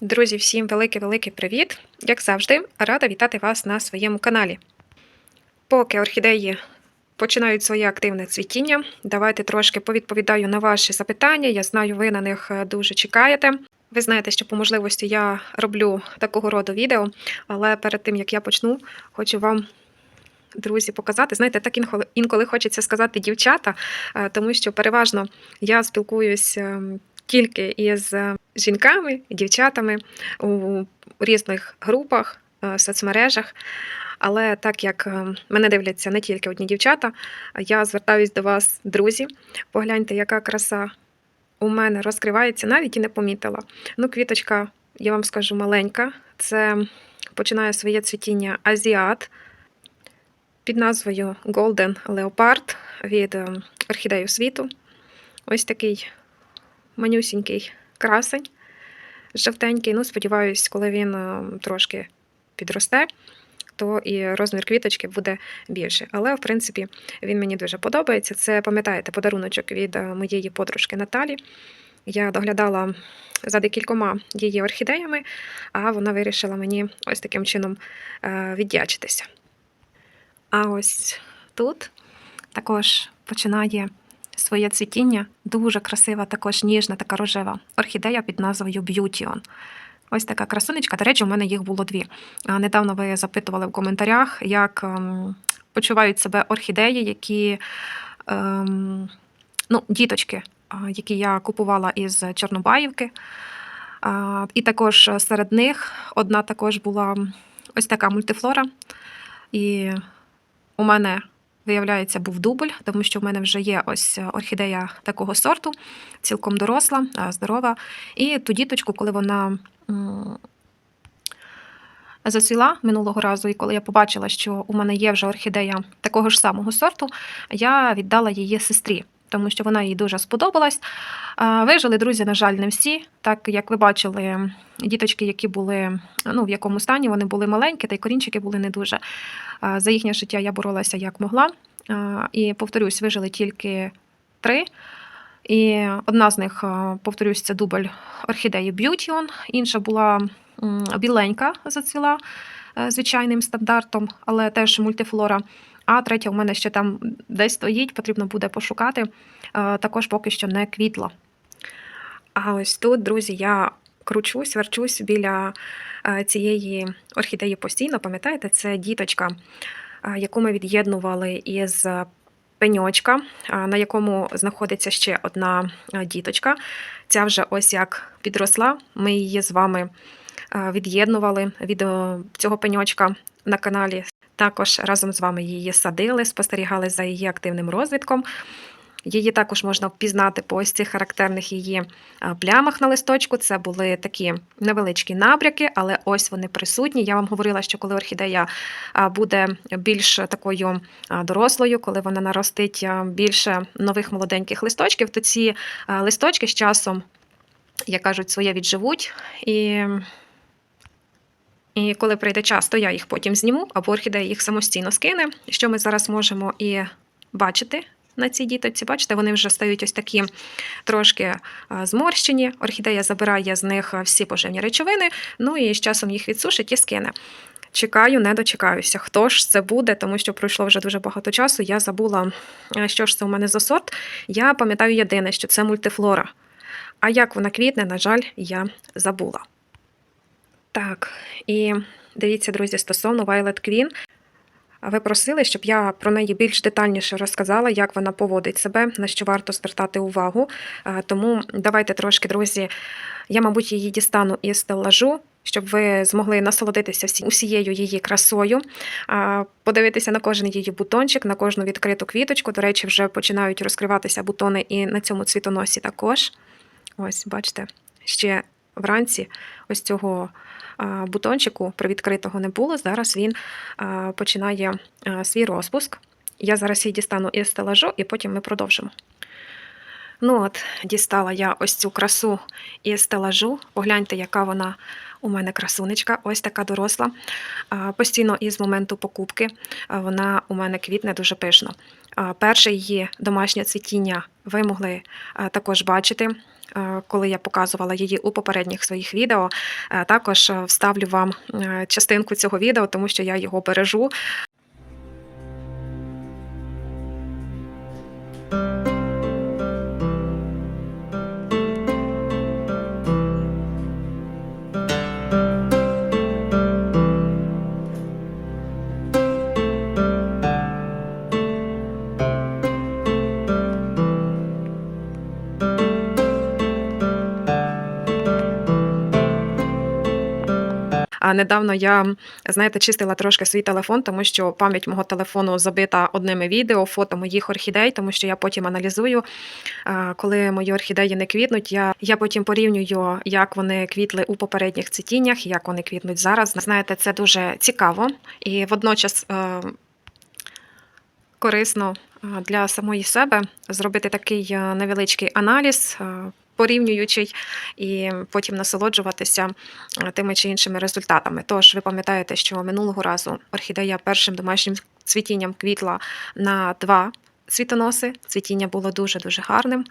Друзі, всім великий-великий привіт! Як завжди, рада вітати вас на своєму каналі. Поки орхідеї починають своє активне цвітіння, давайте трошки повідповідаю на ваші запитання. Я знаю, ви на них е, дуже чекаєте. Ви знаєте, що по можливості я роблю такого роду відео, але перед тим як я почну, хочу вам. Друзі, показати, знаєте, так інколи, хочеться сказати дівчата, е, тому що переважно я спілкуюсь ем, тільки із е, жінками, дівчатами у різних групах, е, соцмережах. Але так як е, мене дивляться не тільки одні дівчата, я звертаюсь до вас, друзі. Погляньте, яка краса у мене розкривається, навіть і не помітила. Ну, квіточка, я вам скажу, маленька. Це починає своє цвітіння азіат під назвою Golden Leopard від орхідею світу. Ось такий манюсінький красень, жовтенький. Ну, сподіваюсь, коли він е, трошки підросте, то і розмір квіточки буде більший. Але, в принципі, він мені дуже подобається. Це, пам'ятаєте, подаруночок від е, моєї подружки Наталі. Я доглядала за декількома її орхідеями, а вона вирішила мені ось таким чином е, віддячитися. А ось тут також починає своє цвітіння. Дуже красива, також ніжна, така рожева орхідея під назвою Beautyon. Ось така красунечка. До речі, у мене їх було дві. Недавно ви запитували в коментарях, як ем, почувають себе орхідеї, які ем, ну, діточки, які я купувала із Чорнобаївки. І також серед них одна також була ось така мультифлора. І у мене, виявляється, був дубль, тому що в мене вже є ось орхідея такого сорту, цілком доросла, здорова. І ту діточку, коли вона зацвіла минулого разу, і коли я побачила, що у мене є вже орхідея такого ж самого сорту, я віддала її сестрі. Тому що вона їй дуже сподобалась. Вижили друзі, на жаль, не всі. Так як ви бачили, діточки, які були ну, в якому стані, вони були маленькі, та й корінчики були не дуже. За їхнє життя я боролася як могла. І повторюсь, вижили тільки три. І одна з них, повторюсь, це дубль орхідеї Beautyon, інша була біленька зацвіла е, звичайним стандартом, але теж мультифлора. А третя у мене ще там десь стоїть, потрібно буде пошукати. Е, Також поки що не квітла. А ось тут, друзі, я кручусь, верчусь біля е, цієї орхідеї постійно. Пам'ятаєте, це діточка, е, яку ми від'єднували із пеньочка, на якому знаходиться ще одна діточка. Ця вже ось як підросла. Ми її з вами від'єднували від цього пеньочка на каналі. Також разом з вами її садили, спостерігали за її активним розвитком. Її також можна впізнати по ось цих характерних її плямах на листочку. Це були такі невеличкі набряки, але ось вони присутні. Я вам говорила, що коли орхідея буде більш такою дорослою, коли вона наростить більше нових молоденьких листочків, то ці листочки з часом, як кажуть, своє відживуть. І і коли прийде час, то я їх потім зніму, або орхідея їх самостійно скине, що ми зараз можемо і бачити на цій діточці. Бачите, вони вже стають ось такі трошки зморщені. Орхідея забирає з них всі поживні речовини, ну і з часом їх відсушить і скине. Чекаю, не дочекаюся. Хто ж це буде, тому що пройшло вже дуже багато часу. Я забула, що ж це у мене за сорт. Я пам'ятаю єдине, що це мультифлора. А як вона квітне, на жаль, я забула. Так, і дивіться, друзі, стосовно Violet Queen. Ви просили, щоб я про неї більш детальніше розказала, як вона поводить себе, на що варто звертати увагу. Тому давайте трошки, друзі, я, мабуть, її дістану із стеллажу, щоб ви змогли насолодитися усією її красою, подивитися на кожен її бутончик, на кожну відкриту квіточку. До речі, вже починають розкриватися бутони і на цьому цвітоносі також. Ось, бачите, ще вранці ось цього бутончику привідкритого не було. Зараз він починає свій розпуск. Я зараз її дістану із стелажу, і потім ми продовжимо. Ну от, дістала я ось цю красу із стелажу. Погляньте, яка вона у мене красунечка, ось така доросла. Постійно із моменту покупки вона у мене квітне дуже пишно. Перше її домашнє цвітіння ви могли також бачити. Е, коли я показувала її у попередніх своїх відео. Е, Також е, вставлю вам частинку цього відео, тому що я його бережу. Недавно я, знаєте, чистила трошки свій телефон, тому що пам'ять мого телефону забита одними відео, фото моїх орхідей, тому що я потім аналізую, е, коли мої орхідеї не квітнуть. Я, я потім порівнюю, як вони квітли у попередніх цвітіннях, як вони квітнуть зараз. Знаєте, це дуже цікаво і водночас. е, Корисно е, для самої себе зробити такий невеличкий аналіз, порівнюючий, і потім насолоджуватися е, тими чи іншими результатами. Тож ви пам'ятаєте, що минулого разу орхідея першим домашнім цвітінням квітла на два цвітоноси. Цвітіння було дуже дуже гарним.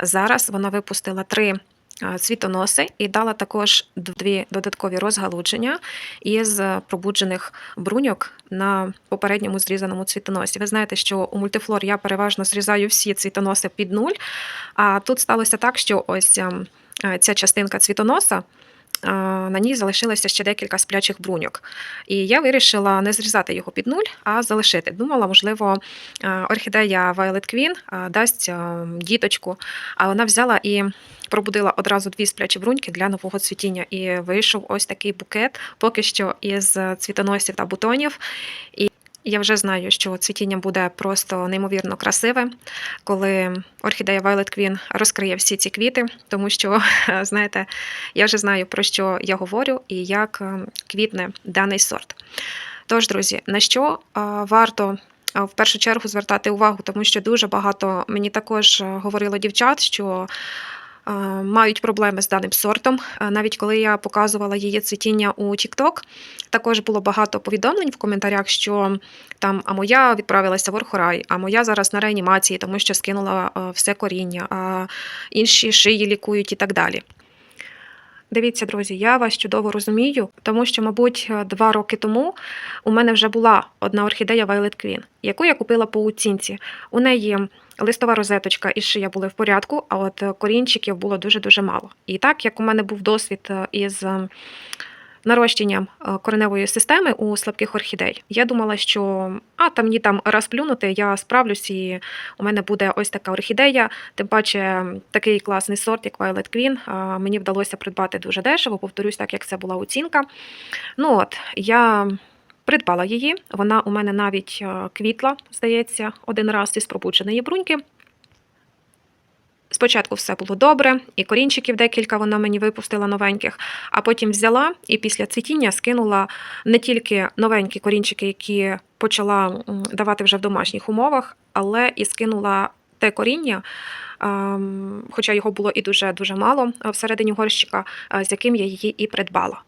Зараз вона випустила три. Е, Цвітоноси і дала також дві додаткові розгалудження із пробуджених бруньок на попередньому зрізаному цвітоносі. Ви знаєте, що у мультифлор я переважно зрізаю всі цвітоноси під нуль. А тут сталося так, що ось ем, е, ця частинка цвітоноса. На ній залишилося ще декілька сплячих бруньок. І я вирішила не зрізати його під нуль, а залишити. Думала, можливо, орхідея Violet Queen дасть діточку, а вона взяла і пробудила одразу дві сплячі бруньки для нового цвітіння. І вийшов ось такий букет, поки що із цвітоносів та бутонів. І я вже знаю, що цвітіння буде просто неймовірно красиве, коли орхідея Violet Queen розкриє всі ці квіти, тому що, знаєте, я вже знаю, про що я говорю і як е, квітне даний сорт. Тож, друзі, на що е, варто е, в першу чергу звертати увагу, тому що дуже багато мені також говорило дівчат, що мають проблеми з даним сортом. Навіть коли я показувала її цвітіння у TikTok, також було багато повідомлень в коментарях, що там а моя відправилася в Орхорай, а моя зараз на реанімації, тому що скинула все коріння, а інші шиї лікують і так далі. Дивіться, друзі, я вас чудово розумію, тому що, мабуть, два роки тому у мене вже була одна орхідея Violet Queen, яку я купила по оцінці. У неї листова розеточка і шия були в порядку, а от корінчиків було дуже-дуже мало. І так як у мене був досвід е, із е, нарощенням е, кореневої системи у слабких орхідей, я думала, що а там мені там раз плюнути, я справлюсь, і у мене буде ось така орхідея. Тим паче такий класний сорт, як Violet Queen, мені вдалося придбати дуже дешево, повторюсь, так як це була оцінка. Ну от, я придбала її. Вона у мене навіть е, квітла, здається, один раз із пробудженої бруньки. Спочатку все було добре, і корінчиків декілька вона мені випустила новеньких, а потім взяла і після цвітіння скинула не тільки новенькі корінчики, які почала давати вже в домашніх умовах, але і скинула те коріння, ем, хоча його було і дуже дуже мало е, всередині горщика, е, з яким я її і придбала.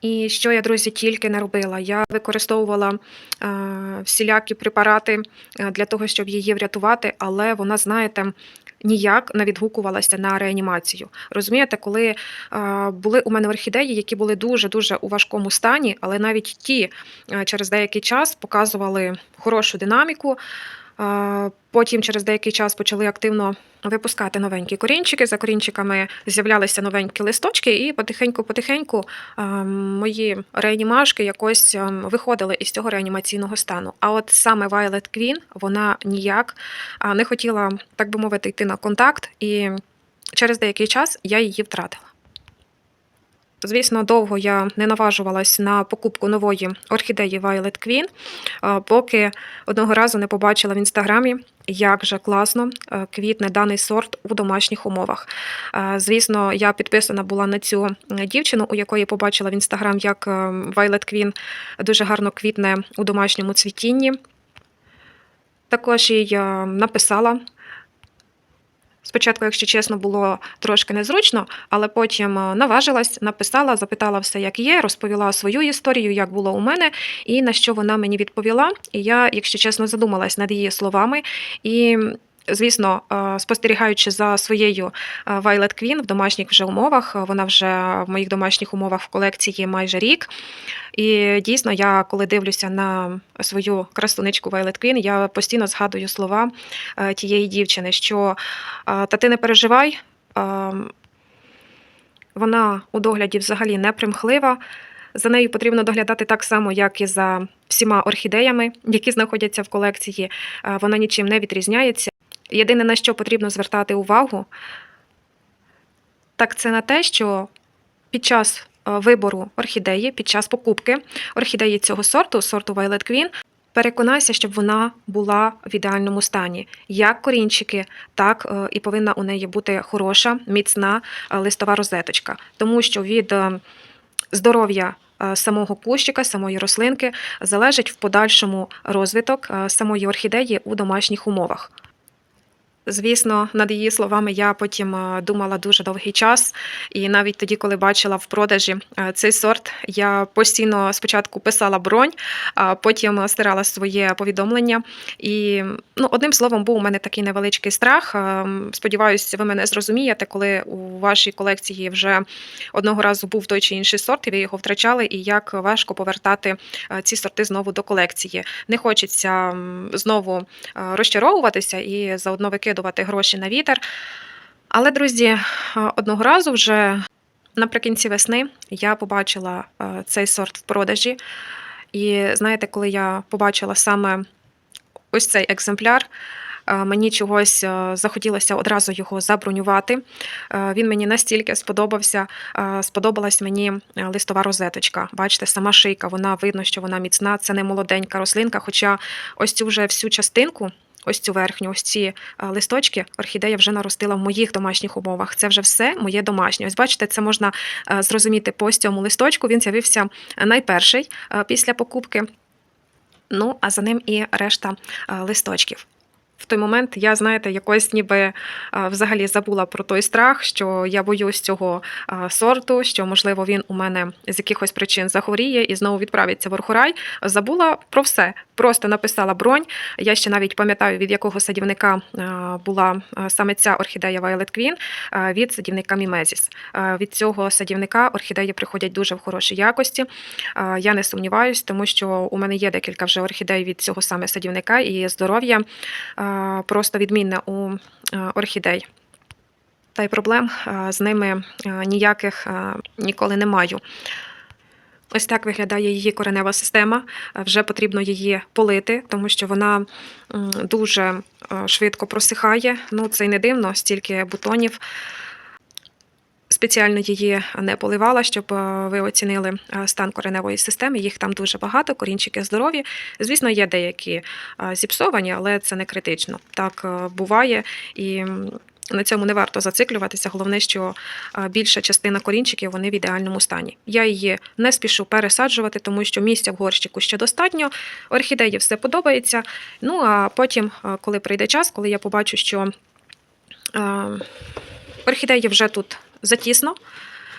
І що я, друзі, тільки не робила. Я використовувала е, всілякі препарати для того, щоб її врятувати, але вона, знаєте, ніяк не відгукувалася на реанімацію. Розумієте, коли е, були у мене орхідеї, які були дуже дуже у важкому стані, але навіть ті е, через деякий час показували хорошу динаміку. Потім через деякий час почали активно випускати новенькі корінчики. За корінчиками з'являлися новенькі листочки, і потихеньку-потихеньку мої реанімашки якось виходили із цього реанімаційного стану. А от саме Violet Queen, вона ніяк не хотіла, так би мовити, йти на контакт, і через деякий час я її втратила. Звісно, довго я не наважувалась на покупку нової орхідеї Violet Queen, поки одного разу не побачила в інстаграмі, як же класно квітне даний сорт у домашніх умовах. Звісно, я підписана була на цю дівчину, у якої побачила в інстаграм, як е, Violet Queen дуже гарно квітне у домашньому цвітінні. Також їй е, написала. Спочатку, якщо чесно, було трошки незручно, але потім е, наважилась, написала, запитала все, як є, розповіла свою історію, як було у мене, і на що вона мені відповіла. І я, якщо чесно, задумалась над її словами. І Звісно, е, спостерігаючи за своєю е, Violet Queen в домашніх вже умовах, е, вона вже в моїх домашніх умовах в колекції майже рік. І дійсно, я коли дивлюся на свою красуничку Violet Queen, я постійно згадую слова тієї дівчини, що та ти не переживай, вона у догляді взагалі не примхлива. За нею потрібно доглядати так само, як і за всіма орхідеями, які знаходяться в колекції. Вона нічим не відрізняється. Єдине, на що потрібно звертати увагу, так це на те, що під час е, вибору орхідеї, під час покупки орхідеї цього сорту, сорту Violet Queen, переконайся, щоб вона була в ідеальному стані. Як корінчики, так е, і повинна у неї бути хороша, міцна е, листова розеточка. Тому що від здоров'я самого кущика, самої рослинки залежить в подальшому розвиток самої орхідеї у домашніх умовах. Звісно, над її словами я потім е, думала дуже довгий час, і навіть тоді, коли бачила в продажі е, цей сорт, я постійно спочатку писала бронь, а потім стирала своє повідомлення. І ну, одним словом, був у мене такий невеличкий страх. Е, Сподіваюся, ви мене зрозумієте, коли у вашій колекції вже одного разу був той чи інший сорт, і ви його втрачали, і як важко повертати ці сорти знову до колекції. Не хочеться знову розчаровуватися і заодно викидувати гроші на вітер. Але, друзі, е, одного разу вже наприкінці весни я побачила е, цей сорт в продажі. І знаєте, коли я побачила саме ось цей екземпляр, е, мені чогось захотілося одразу його забронювати. Він мені настільки сподобався. Сподобалась мені листова розеточка. Бачите, сама шийка, вона видно, що вона міцна. Це не молоденька рослинка. Хоча ось цю вже всю частинку. Ось цю верхню, ось ці е, листочки орхідея вже наростила в моїх домашніх умовах. Це вже все моє домашнє. Ось бачите, це можна е, зрозуміти по ось цьому листочку. Він з'явився найперший е, після покупки. Ну, а за ним і решта листочків. В той момент я, знаєте, якось ніби е, взагалі забула про той страх, що я боюсь цього е, сорту, що, можливо, він у мене з якихось причин захворіє і знову відправиться в Орхурай. Забула про все. Просто написала бронь. Я ще навіть пам'ятаю, від якого садівника е, була саме ця орхідея Violet Queen, від садівника Мімезіс. Від цього садівника орхідеї приходять дуже в хорошій якості. Я не сумніваюсь, тому що у мене є декілька вже орхідей від цього саме садівника, і здоров'я просто відмінне у е, орхідей. Та й проблем е, з ними е, ніяких ніколи не маю. Ось так виглядає її коренева система. Вже потрібно її полити, тому що вона дуже швидко просихає. Ну, це й не дивно, стільки бутонів. Спеціально її не поливала, щоб е, ви оцінили е, стан кореневої системи. Їх там дуже багато, корінчики здорові. Звісно, є деякі е, зіпсовані, але це не критично. Так буває і. На цьому не варто зациклюватися. Головне, що більша частина корінчиків вони в ідеальному стані. Я її не спішу пересаджувати, тому що місця в горщику ще достатньо. Орхідеї все подобається. Ну а потім, коли прийде час, коли я побачу, що орхідеї вже тут затісно,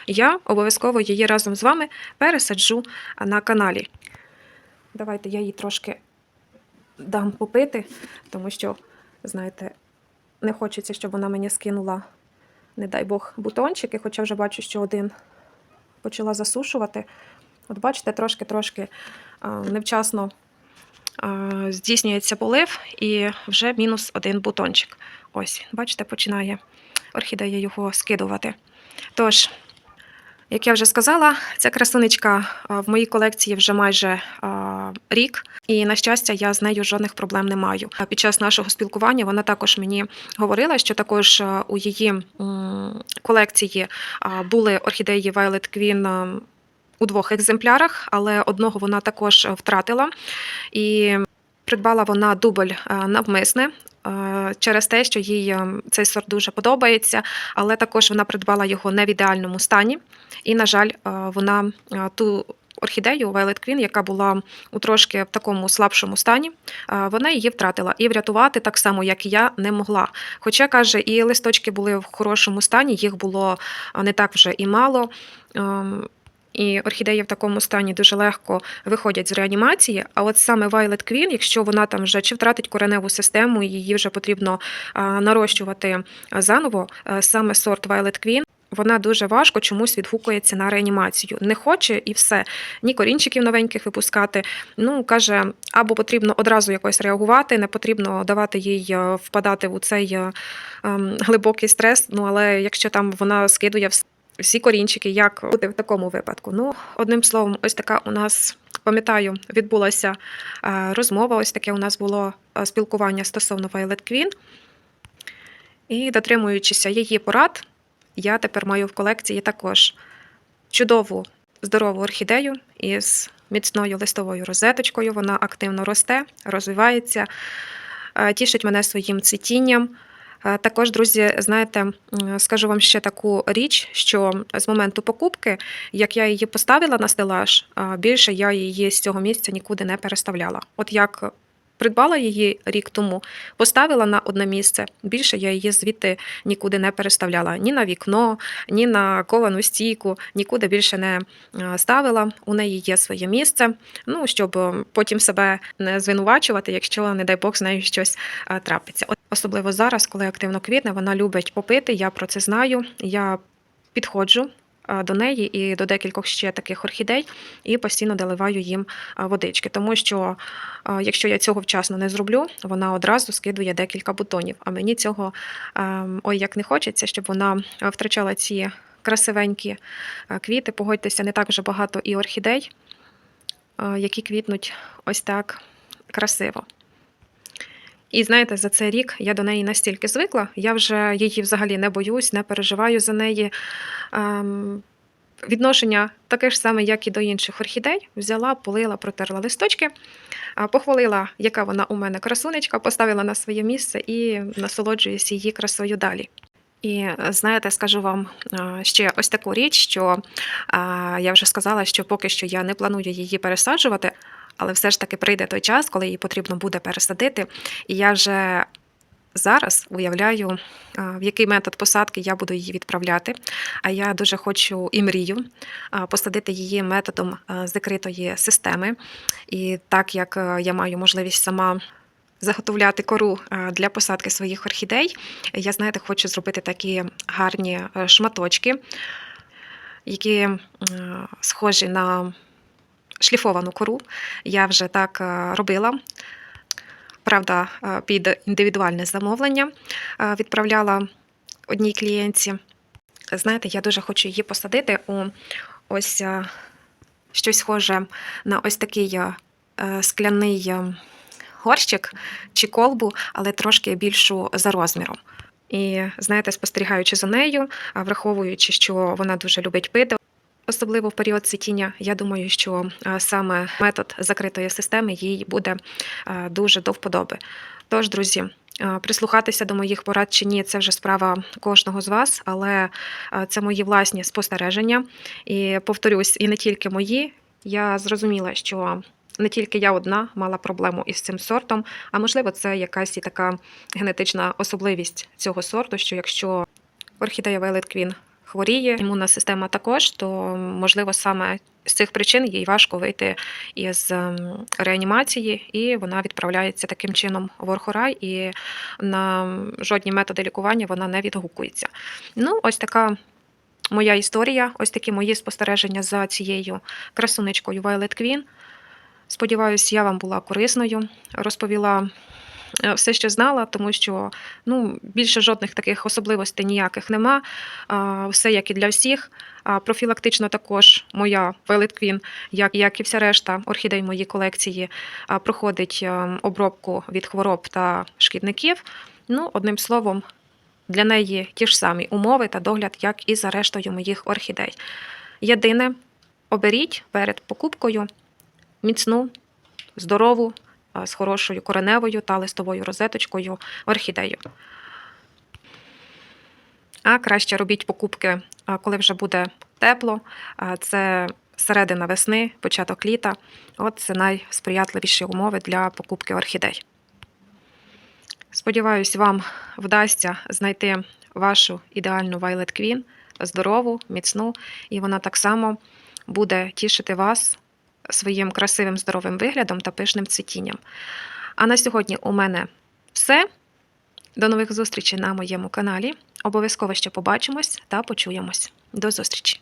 я обов'язково її разом з вами пересаджу на каналі. Давайте я їй трошки дам попити, тому що, знаєте, не хочеться, щоб вона мені скинула, не дай Бог, бутончики, хоча вже бачу, що один почала засушувати. От бачите, трошки-трошки невчасно здійснюється полив, і вже мінус один бутончик. Ось, бачите, починає орхідея його скидувати. Тож, як я вже сказала, ця красунечка в моїй колекції вже майже рік, і на щастя, я з нею жодних проблем не маю. Під час нашого спілкування вона також мені говорила, що також у її колекції були орхідеї Violet Queen у двох екземплярах, але одного вона також втратила. І придбала вона дубль навмисне. е, Через те, що їй е, цей сорт дуже подобається, але також вона придбала його не в ідеальному стані. І, на жаль, е, вона е, ту орхідею Violet Queen, яка була у трошки в такому слабшому стані, е, вона її втратила. І врятувати так само, як і я, не могла. Хоча, каже, і листочки були в хорошому стані, їх було е, не так вже і мало. І орхідеї в такому стані дуже легко виходять з реанімації. А от саме Violet Queen, якщо вона там вже чи втратить кореневу систему, її вже потрібно нарощувати заново, саме сорт Violet Queen, вона дуже важко чомусь відгукується на реанімацію. Не хоче і все. Ні корінчиків новеньких випускати. Ну каже, або потрібно одразу якось реагувати, не потрібно давати їй впадати в цей ем, глибокий стрес. Ну але якщо там вона скидує вс- всі корінчики, як бути в такому випадку? Ну, одним словом, ось така у нас. Пам'ятаю, відбулася е, розмова. Ось таке у нас було е, спілкування стосовно Violet Queen. І дотримуючися її порад, я тепер маю в колекції також чудову здорову орхідею із міцною листовою розеточкою. Вона активно росте, розвивається, е, тішить мене своїм цвітінням. Е, Також, друзі, знаєте, скажу вам ще таку річ, що з моменту покупки, як я її поставила на стелаж, більше я її з цього місця нікуди не переставляла. От як придбала її рік тому, поставила на одне місце, більше я її звідти нікуди не переставляла ні на вікно, ні на ковану стійку, нікуди більше не е, ставила. У неї є своє місце. Ну щоб е, потім себе не звинувачувати, якщо, не дай Бог, з нею щось е, трапиться. Особливо зараз, коли активно квітне, вона любить попити. Я про це знаю. Я підходжу. До неї і до декількох ще таких орхідей, і постійно доливаю їм водички, тому що якщо я цього вчасно не зроблю, вона одразу скидує декілька бутонів. А мені цього ем, ой як не хочеться, щоб вона е, втрачала ці красивенькі е, квіти. Погодьтеся, не так вже багато і орхідей, е, які квітнуть ось так красиво. І знаєте, за цей рік я до неї настільки звикла, я вже її взагалі не боюсь, не переживаю за неї. Ем, відношення таке ж саме, як і до інших орхідей. Взяла, полила, протерла листочки, похвалила, яка вона у мене красунечка, поставила на своє місце і насолоджуюсь її красою далі. І знаєте, скажу вам е, ще ось таку річ, що е, я вже сказала, що поки що я не планую її пересаджувати, але все ж таки прийде той час, коли її потрібно буде пересадити. І я вже зараз уявляю, е, в який метод посадки я буду її відправляти. А я дуже хочу і мрію е, посадити її методом е, закритої системи. І так як я маю можливість сама. Заготовляти кору для посадки своїх орхідей. Я, знаєте, хочу зробити такі гарні шматочки, які схожі на шліфовану кору. Я вже так е, робила. Правда, е, під індивідуальне замовлення е, відправляла одній клієнтці. Знаєте, я дуже хочу її посадити у ось щось схоже на ось такий скляний горщик чи колбу, але трошки більшу за розміром. І знаєте, спостерігаючи за нею, враховуючи, що вона дуже любить пити, особливо в період цвітіння, я думаю, що саме метод закритої системи їй буде дуже до вподоби. Тож, друзі, прислухатися до моїх порад чи ні, це вже справа кожного з вас, але це мої власні спостереження. І повторюсь, і не тільки мої. Я зрозуміла, що не тільки я одна мала проблему із цим сортом, а можливо, це якась і така генетична особливість цього сорту, що якщо орхідея Violet Queen хворіє, імунна система також, то можливо саме з цих причин їй важко вийти із ем, реанімації, і вона відправляється таким чином в орхорай, і на жодні методи лікування вона не відгукується. Ну, ось така. Моя історія, ось такі мої спостереження за цією красунечкою Violet Queen. Сподіваюсь, я вам була корисною, розповіла все, що знала, тому що ну, більше жодних таких особливостей ніяких нема. Все як і для всіх. Профілактично також моя Queen, як, як і вся решта орхідей моїй колекції, проходить е, обробку від хвороб та шкідників. Ну, одним словом, для неї ті ж самі умови та догляд, як і за рештою моїх орхідей. Єдине, оберіть перед покупкою міцну, здорову, з хорошою кореневою та листовою розеточкою орхідею. А краще робіть покупки, коли вже буде тепло. Це середина весни, початок літа. От це найсприятливіші умови для покупки орхідей. Сподіваюсь, вам вдасться знайти вашу ідеальну Violet Queen, здорову, міцну, і вона так само буде тішити вас своїм красивим здоровим виглядом та пишним цвітінням. А на сьогодні у мене все. До нових зустрічей на моєму каналі. Обов'язково ще побачимось та почуємось. До зустрічі!